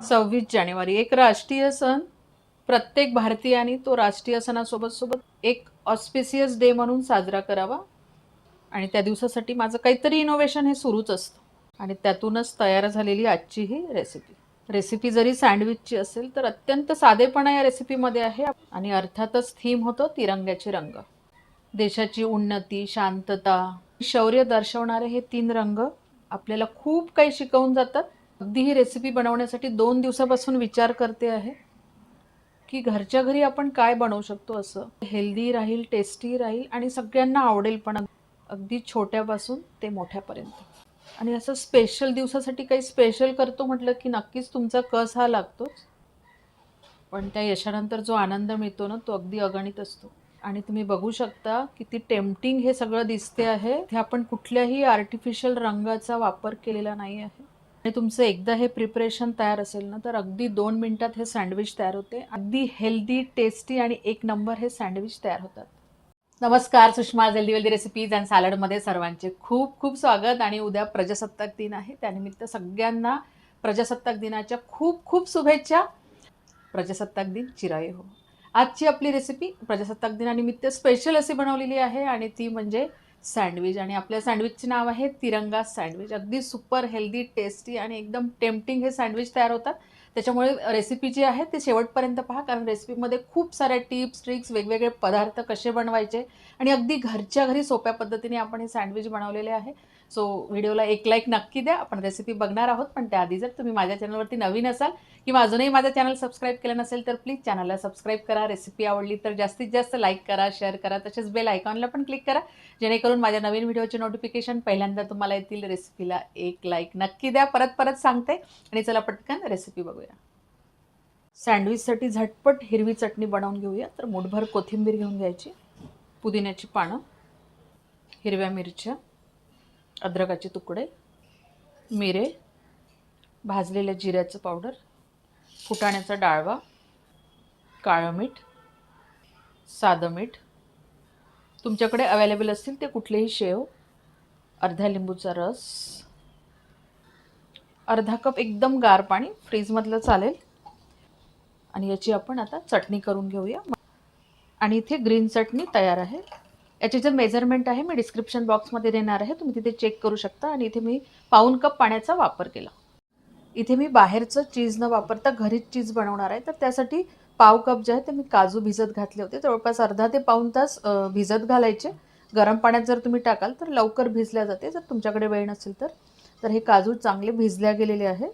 सव्वीस जानेवारी. एक राष्ट्रीय सण प्रत्येक भारतीयाने तो राष्ट्रीय सणासोबत सोबत एक ऑस्पिसियस डे म्हणून साजरा करावा. आणि त्या दिवसासाठी माझं काहीतरी इनोव्हेशन हे सुरूच असतं. आणि त्यातूनच तयार झालेली आजची ही रेसिपी रेसिपी जरी सँडविचची असेल तर अत्यंत साधेपणा या रेसिपीमध्ये आहे. आणि अर्थातच थीम होतं तिरंग्याचे रंग. देशाची उन्नती शांतता शौर्य दर्शवणारे हे तीन रंग आपल्याला खूप काही शिकवून जातात. अगदी ही रेसिपी बनवण्यासाठी दोन दिवसापासून विचार करते आहे की घरच्या घरी आपण काय बनवू शकतो असं. हेल्दी राहील टेस्टी राहील आणि सगळ्यांना आवडेल पण अगदी छोट्यापासून ते मोठ्यापर्यंत. आणि असं स्पेशल दिवसासाठी काही स्पेशल करतो म्हटलं की नक्कीच तुमचा कस हा लागतोच. पण त्या यशानंतर जो आनंद मिळतो ना तो अगदी अगणित असतो. आणि तुम्ही बघू शकता किती टेम्पटिंग हे सगळं दिसते आहे. ते आपण कुठल्याही आर्टिफिशियल रंगाचा वापर केलेला नाही आहे. आणि तुमचं एकदा हे प्रिपरेशन तयार असेल ना तर अगदी दोन मिनिटात हे सँडविच तयार होते. अगदी हेल्दी टेस्टी आणि एक नंबर हे सँडविच तयार होतात. नमस्कार Sushma healthy wealthy recipes and सॅलडमध्ये सर्वांचे खूप खूप स्वागत. आणि उद्या प्रजासत्ताक दिन आहे. त्यानिमित्त सगळ्यांना प्रजासत्ताक दिनाच्या खूप खूप शुभेच्छा. प्रजासत्ताक दिन चिराय हो. आजची आपली रेसिपी प्रजासत्ताक दिनानिमित्त स्पेशल अशी बनवलेली आहे आणि ती म्हणजे सँडविच आणि आपल्या सँडविचचे नाव आहे तिरंगा सँडविच. अगदी सुपर हेल्दी टेस्टी आणि एकदम टेम्पटिंग हे सँडविच तयार होतात. त्याच्यामुळे रेसिपी जी आहे ते शेवटपर्यंत पहा कारण रेसिपीमध्ये खूप साऱ्या टिप्स ट्रिक्स वेगवेगळे पदार्थ कसे बनवायचे आणि अगदी घरच्या घरी सोप्या पद्धतीने आपण हे सँडविच बनवलेले आहे. सो व्हिडिओला एक लाईक नक्की द्या. आपण रेसिपी बघणार आहोत. पण त्याआधी जर तुम्ही माझ्या चॅनलवरती नवीन असाल किंवा अजूनही माझा चॅनल सबस्क्राईब केलं नसेल तर प्लीज चॅनलला सबस्क्राईब करा. रेसिपी आवडली तर जास्तीत जास्त लाईक करा शेअर करा. तसेच बेल आयकॉनला पण क्लिक करा. जेणेकरून माझ्या नवीन व्हिडिओचे नोटिफिकेशन पहिल्यांदा तुम्हाला येतील. रेसिपीला एक लाईक नक्की द्या. परत परत सांगते. आणि चला पटकन रेसिपी बघूया. सँडविचसाठी झटपट हिरवी चटणी बनवून घेऊया. तर मुठभर कोथिंबीर घेऊन घ्यायची. पुदिन्याची पानं हिरव्या मिरच्या अद्रकाचे तुकडे मिरे भाजलेल्या जिऱ्याचं पावडर फुटाण्याचा डाळवा काळं मीठ साधं मीठ. तुमच्याकडे अवेलेबल असतील ते कुठलेही शेव अर्ध्या लिंबूचा रस अर्धा कप एकदम गार पाणी फ्रीजमधलं चालेल. आणि याची आपण आता चटणी करून घेऊया. आणि इथे ग्रीन चटणी तयार आहे. याचे जे मेजरमेंट आहे मी डिस्क्रिप्शन बॉक्समध्ये देणार आहे तुम्ही तिथे चेक करू शकता आणि इथे मी पाऊन कप पाण्याचा वापर केला. इथे मी बाहेरचं चीज न वापरता घरीच चीज बनवणार आहे. तर त्यासाठी पाव कप जे आहे ते मी काजू भिजत घातले होते. जवळपास अर्धा ते पाऊन तास भिजत घालायचे. गरम पाण्यात जर तुम्ही टाकाल तर लवकर भिजल्या जाते. जर तुमच्याकडे वेळ नसेल तर. तर हे काजू चांगले भिजल्या गेलेले आहे.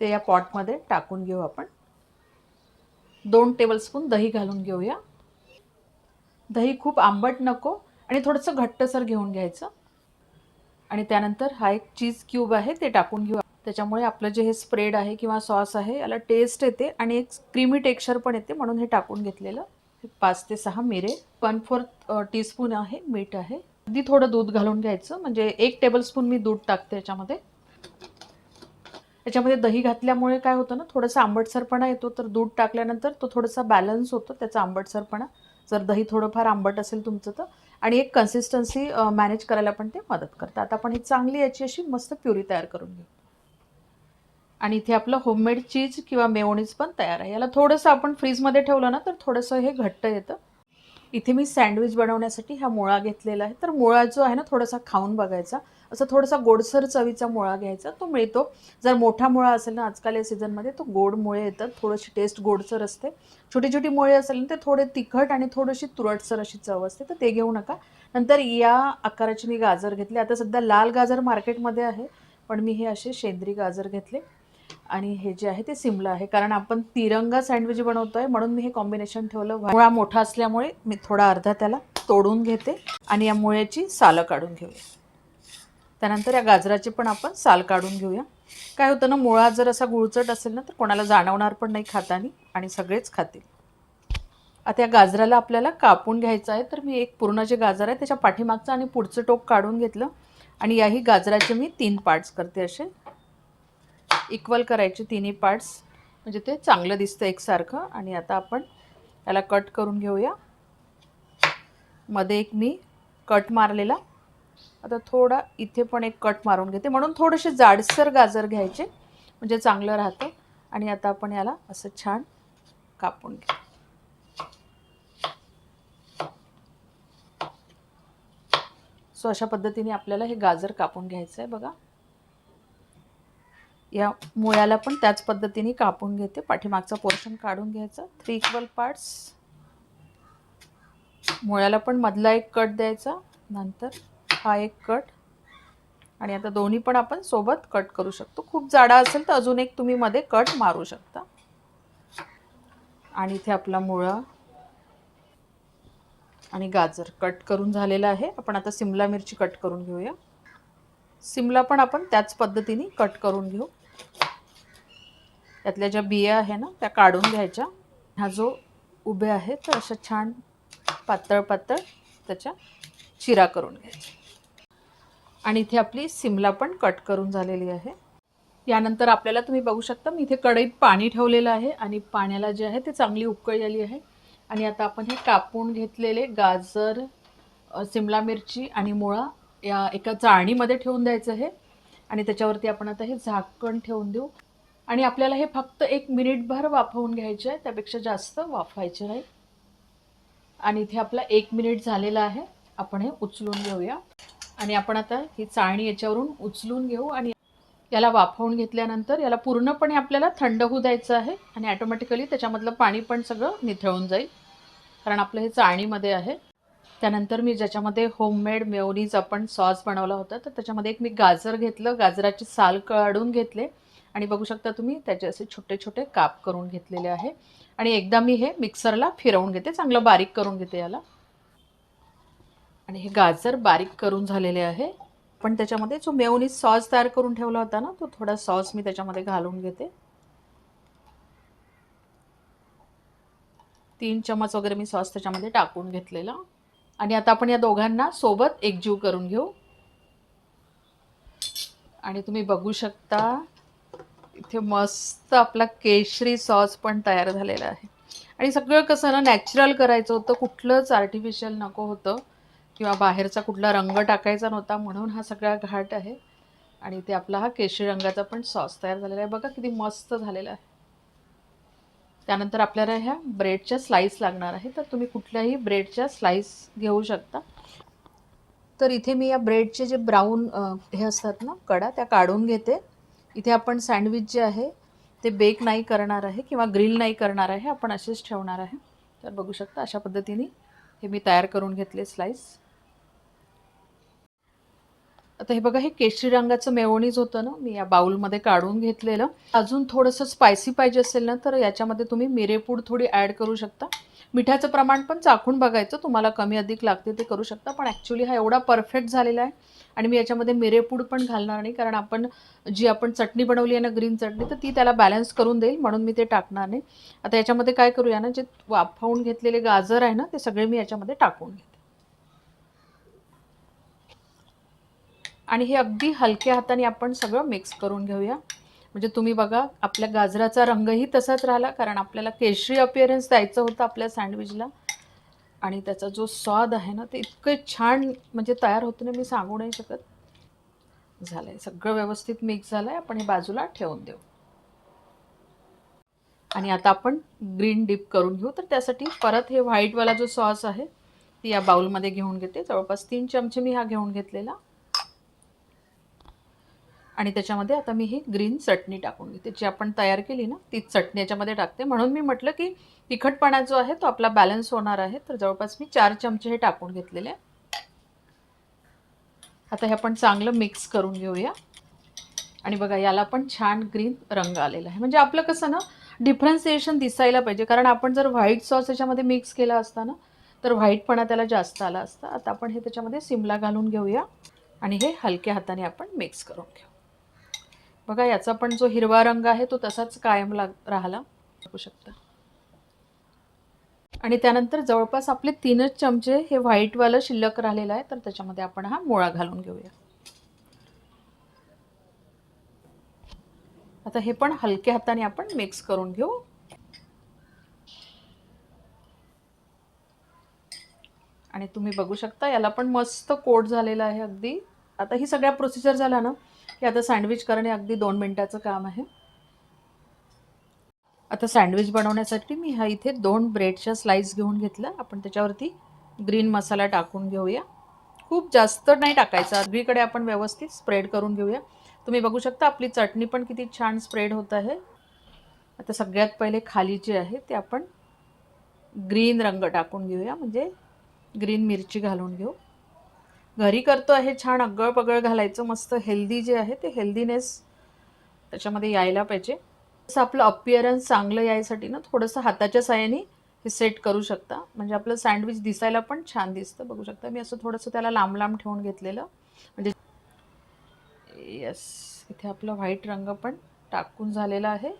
ते या पॉटमध्ये टाकून घेऊ आपण. दोन टेबलस्पून दही घालून घेऊया. दही खूप आंबट नको आणि थोडंसं घट्टसर घेऊन घ्यायचं. आणि त्यानंतर हा एक चीज क्यूब आहे ते टाकून घेऊ. त्याच्यामुळे आपलं जे हे स्प्रेड आहे किंवा सॉस आहे याला टेस्ट येते आणि एक क्रीमी टेक्स्चर पण येते म्हणून हे टाकून घेतलेलं. पाच ते सहा मिरे. वन फोर्थ टीस्पून आहे मीठ आहे. अगदी थोडं दूध घालून घ्यायचं म्हणजे एक टेबलस्पून मी दूध टाकते याच्यामध्ये. याच्यामध्ये दही घातल्यामुळे काय होतं ना थोडासा आंबटसरपणा येतो तर दूध टाकल्यानंतर तो थोडासा बॅलन्स होतो त्याचा आंबटसरपणा. जर दही थोडंफार आंबट असेल तुमचं तर. आणि एक कन्सिस्टन्सी मॅनेज करायला पण ते मदत करतं. आता आपण ही चांगली याची अशी मस्त प्युरी तयार करून घेऊ. आणि इथे आपलं होममेड चीज किंवा मेओनीज पण तयार आहे. याला थोडंसं आपण फ्रीजमध्ये ठेवलं ना तर थोडंसं हे घट्ट येतं. इथे मी सँडविच बनवण्यासाठी हा मुळा घेतलेला आहे. तर मुळा जो आहे ना थोडासा खाऊन बघायचा. असं थोडासा गोडसर चवीचा मुळा घ्यायचा तो मिळतो. जर मोठा मुळा असेल ना आजकाल या सीझनमध्ये तो गोड मुळे येतात थोडीशी टेस्ट गोडसर असते. छोटी छोटी मुळे असेल ना ते थोडे तिखट आणि थोडीशी तुरटसर अशी चव असते तर ते घेऊ नका. नंतर या आकाराची मी गाजर घेतली. आता सध्या लाल गाजर मार्केटमध्ये आहे पण मी हे असे शेंद्री गाजर घेतले. आणि हे जे आहे ते सिमला आहे. कारण आपण तिरंगा सँडविच बनवतोय म्हणून मी हे कॉम्बिनेशन ठेवलं. मुळा मोठा असल्यामुळे मी थोडा अर्धा त्याला तोडून घेते. आणि या मुळ्याची सालं काढून घेऊया. त्यानंतर या गाजराचे पण आपण साल काढून घेऊया. काय होतं ना मुळा जर असा गुळचट असेल ना तर कोणाला जाणवणार पण नाही खातानी आणि सगळेच खातील. आता या गाजराला आपल्याला कापून घ्यायचं आहे तर मी एक पूर्ण जे गाजर आहे त्याच्या पाठीमागचं आणि पुढचं टोक काढून घेतलं. आणि याही गाजराचे मी तीन पार्ट्स करते असे. इक्वल करायचे तिन्ही पार्ट्स म्हणजे ते चांगलं दिसतं एकसारखं. आणि आता आपण याला कट करून घेऊया. मध्ये एक मी कट मारलेला. आता थोडा इथे पण एक कट मारून घेते. म्हणून थोडेसे जाडसर गाजर घ्यायचे म्हणजे चांगलं राहतं. आणि आता आपण याला असं छान कापून घेऊ सो अशा पद्धतीने आपल्याला हे गाजर कापून घ्यायचं आहे बघा. या मुळ्याला पण त्याच पद्धतीने कापून घेते. पाठीमागचा पोर्शन काढून घ्यायचा. थ्री इक्वल पार्ट्स मुळ्याला पण मधला एक कट द्यायचा. नंतर हा एक कट. आणि आता दोन्ही पण आपण सोबत कट करू शकतो. खूप जाडा असेल तर अजून एक तुम्ही मध्ये कट मारू शकता. आणि इथे आपला मुळा आणि गाजर कट करून झालेला आहे. आपण आता सिमला मिरची कट करून घेऊया. सिमला पण आपण त्याच पद्धतीने कट करून घेऊ. त्यातल्या ज्या बिया आहे ना त्या काढून घ्यायच्या. हा जो उभे आहे तर अशा छान पातळ पातळ त्याच्या चिरा करून घ्यायच्या. आणि इथे आपली सिमला पण कट करून झालेली आहे. यानंतर आपल्याला तुम्ही बघू शकता मी इथे कढईत पाणी ठेवलेलं आहे आणि पाण्याला जे आहे ते चांगली उकळी आली आहे. आणि आता आपण हे कापून घेतलेले गाजर सिमला मिरची आणि मुळा या एका चाळणीमध्ये ठेवून द्यायचं आहे. आणि त्याच्यावरती आपण आता हे झाकण ठेवून देऊ. आणि आपल्याला हे फक्त एक मिनिटभर वाफवून घ्यायचे आहे त्यापेक्षा जास्त वाफवायचे नाही. आणि इथे आपला एक मिनिट झालेला आहे. आपण हे उचलून घेऊया. आणि आपण आता ही चाळणी याच्यावरून उचलून घेऊ आणि याला वाफवून घेतल्यानंतर याला पूर्णपणे आपल्याला थंड होऊ द्यायचं आहे आणि ॲटोमॅटिकली त्याच्यामधलं पाणी पण सगळं निथळून जाईल. कारण आपलं हे चाळणीमध्ये आहे. त्यानंतर मी ज्याच्यामध्ये होममेड मेवनीज आपण सॉस बनवला होता तर त्याच्यामध्ये एक मी गाजर घेतलं. गाजराची साल काढून घेतले. आणि बघू शकता तुम्ही त्याचे असे छोटे छोटे काप करून घेतलेले आहे. आणि एकदा मी हे मिक्सरला फिरवून घेते चांगलं बारीक करून घेते याला. आणि हे गाजर बारीक करून झालेले आहे. पण त्याच्यामध्ये जो मेयोनीज सॉस तयार करून ठेवला होता ना तो थोडा सॉस मी त्याच्यामध्ये घालून घेते. तीन चमच वगैरे मी सॉस त्याच्यामध्ये टाकून घेतलेला. आणि आता आपण या दोघांना सोबत एकजीव करून घेऊ. आणि तुम्ही बघू शकता इथे मस्त आपला केशरी सॉस पण तयार झालेला आहे. आणि सगळं कसं ना नॅचरल करायचं होतं कुठलंच आर्टिफिशियल नको होतं. किंवा बाहेरचा कुठला रंग टाकायचा नव्हता म्हणून हा सगळा घाट आहे. आणि ते आपला हा केशरी रंगाचा पण सॉस तयार झालेला आहे. बघा किती मस्त झालेला आहे. त्यानंतर आपल्याला ह्या ब्रेडच्या स्लाईस लागणार आहे. तर तुम्ही कुठल्याही ब्रेडच्या स्लाईस घेऊ शकता. तर इथे मी या ब्रेडचे जे ब्राऊन हे असतात ना कडा त्या काढून घेते. इथे आपण सँडविच जे आहे ते बेक नाही करणार आहे किंवा ग्रिल नाही करणार आहे. आपण असेच ठेवणार आहे. तर बघू शकता अशा पद्धतीने हे मी तयार करून घेतले स्लाईस आता हे बघा हे केशरी रंगाचं मेवणीज होतं ना मी या बाउलमध्ये काढून घेतलेलं. अजून थोडंसं स्पायसी पाहिजे असेल ना तर याच्यामध्ये तुम्ही मिरेपूड थोडी ॲड करू शकता. मिठाचं प्रमाण पण चाखून बघायचं तुम्हाला कमी अधिक लागते ते करू शकता पण ॲक्च्युली हा एवढा परफेक्ट झालेला आहे. आणि मी याच्यामध्ये मिरेपूड पण घालणार नाही कारण आपण जी आपण चटणी बनवली आहे ना ग्रीन चटणी तर ती त्याला बॅलन्स करून देईल म्हणून मी ते टाकणार नाही. आता याच्यामध्ये काय करूया ना जे वाफवून घेतलेले गाजर आहे ना ते सगळे मी याच्यामध्ये टाकून घेते. आणि हे अगदी हलक्या हाताने आपण सगळं मिक्स करून घेऊया. म्हणजे तुम्ही बघा आपल्या गाजराचा रंगही तसाच राहिला कारण आपल्याला केशरी अपिअरन्स द्यायचं होतं आपल्या सँडविचला आणि त्याचा जो स्वाद आहे ना ते इतकं छान म्हणजे तयार होतं ना मी सांगू नाही शकत. झालं आहे सगळं व्यवस्थित मिक्स झालं आहे आपण हे बाजूला ठेवून देऊ. आणि आता आपण ग्रीन डिप करून घेऊ. तर त्यासाठी परत हे व्हाईटवाला जो सॉस आहे ती या बाउलमध्ये घेऊन घेते. जवळपास तीन चमचे मी हा घेऊन घेतलेला. आणि त्याच्यामध्ये आता मी ही ग्रीन चटणी टाकून घेते. जी आपण तयार केली ना तीच चटणी याच्यामध्ये टाकते. म्हणून मी म्हटलं की तिखटपणा जो आहे तो आपला बॅलन्स होणार आहे. तर जवळपास मी चार चमचे हे टाकून घेतलेले आता हे आपण चांगलं मिक्स करून घेऊया. आणि बघा याला पण छान ग्रीन रंग आलेला आहे. म्हणजे आपलं कसं ना डिफरन्सिएशन दिसायला पाहिजे. कारण आपण जर व्हाईट सॉस याच्यामध्ये मिक्स केला असता ना तर व्हाईटपणा त्याला जास्त आला असता. आता आपण हे त्याच्यामध्ये सिमला घालून घेऊया. आणि हे हलक्या हाताने आपण मिक्स करून घेऊ. बघा याचा पण जो हिरवा रंग आहे तो तसाच कायम लाग राहिला. बघू शकता. आणि त्यानंतर जवळपास आपले तीनच चमचे हे व्हाईटवालं शिल्लक राहिलेलं आहे तर त्याच्यामध्ये आपण हा मुळा घालून घेऊया. आता हे पण हलक्या हाताने आपण मिक्स करून घेऊ. आणि तुम्ही बघू शकता याला पण मस्त कोट झालेला आहे अगदी. आता ही सगळ्या प्रोसिजर झाला ना की आता सँडविच करणे अगदी दोन मिनटाचं काम आहे. आता सँडविच बनवण्यासाठी मी ह्या इथे दोन ब्रेडच्या स्लाईस घेऊन घेतलं आपण त्याच्यावरती ग्रीन मसाला टाकून घेऊया. खूप जास्त नाही टाकायचा. सगळीकडे आपण व्यवस्थित स्प्रेड करून घेऊया. तुम्ही बघू शकता आपली चटणी पण किती छान स्प्रेड होत आहे. आता सगळ्यात पहिले खाली जे आहे ते आपण ग्रीन रंग टाकून घेऊया. म्हणजे ग्रीन मिरची घालून घेऊ. घरी करतो आहे छान अगळ पगळ घालायचं मस्त हेल्दी जे आहे ते हेल्दीनेस त्याच्यामध्ये यायला पाहिजे. असं आपलं अपिअरन्स चांगलं यायसाठी ना थोडंसं हाताच्या साहाय्याने हे सेट करू शकता. म्हणजे आपलं सँडविच दिसायला पण छान दिसतं बघू शकता. मी असं थोडंसं त्याला लांब लांब ठेवून घेतलेलं. म्हणजे येस इथे आपलं व्हाईट रंग पण टाकून झालेला आहे.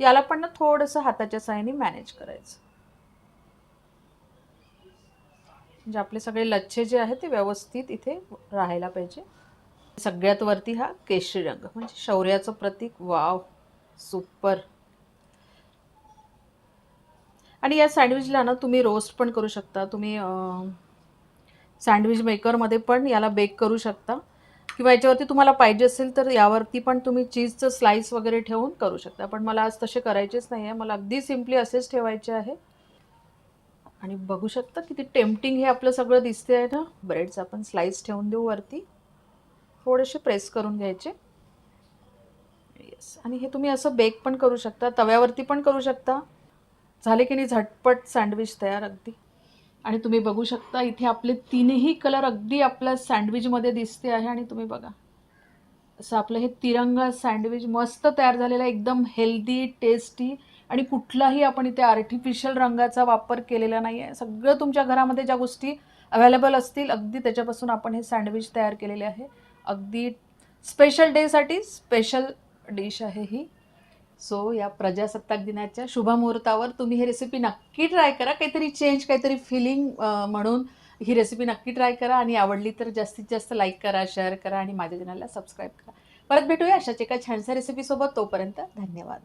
याला पण ना थोडंसं हाताच्या साहाय्याने मॅनेज करायचं. म्हणजे आपले सगळे लच्छे जे आहेत ते व्यवस्थित इथे राहायला पाहिजे. सगळ्यात वरती हा केशरी रंग म्हणजे शौर्याचं प्रतीक. Wow super. आणि या सँडविचला ना तुम्ही रोस्ट पण करू शकता. तुम्ही सँडविच मेकरमध्ये पण याला बेक करू शकता. किंवा याच्यावरती तुम्हाला पाहिजे असेल तर यावरती पण तुम्ही चीजचं स्लाईस वगैरे ठेवून करू शकता. पण मला आज तसे करायचेच नाही आहे मला अगदी सिम्पली असेच ठेवायचे आहे. आणि बघू शकता किती टेम्पटिंग हे आपलं सगळं दिसते आहे ना? ब्रेडचं आपण स्लाईस ठेवून देऊ वरती. थोडेसे प्रेस करून घ्यायचे. येस आणि हे तुम्ही असं बेक पण करू शकता तव्यावरती पण करू शकता. झाले की नाही झटपट सँडविच तयार अगदी. आणि तुम्ही बघू शकता इथे आपले तीनही कलर अगदी आपल्या सँडविचमध्ये दिसते आहे आणि तुम्ही बघा. असं आपलं हे तिरंगा सँडविच मस्त तयार झालेलं आहे. एकदम हेल्दी टेस्टी आणि कुठलाही आपण इथे आर्टिफिशियल रंगाचा वापर केलेला नाही आहे सगळं तुमच्या घरामध्ये ज्या गोष्टी अवेलेबल असतील अगदी त्याच्यापासून आपण हे सँडविच तयार केलेले आहे. अगदी स्पेशल डेसाठी स्पेशल डिश आहे ही. सो या प्रजासत्ताक दिनाच्या शुभमुहूर्तावर तुम्ही ही रेसिपी नक्की ट्राय करा. काहीतरी चेंज काहीतरी फिलिंग म्हणून ही रेसिपी नक्की ट्राय करा आणि आवडली तर जास्तीत जास्त लाईक करा शेअर करा आणि माझ्या चॅनलला सबस्क्राईब करा. परत भेटूया अशाच एका छानशा रेसिपीसोबत तोपर्यंत धन्यवाद.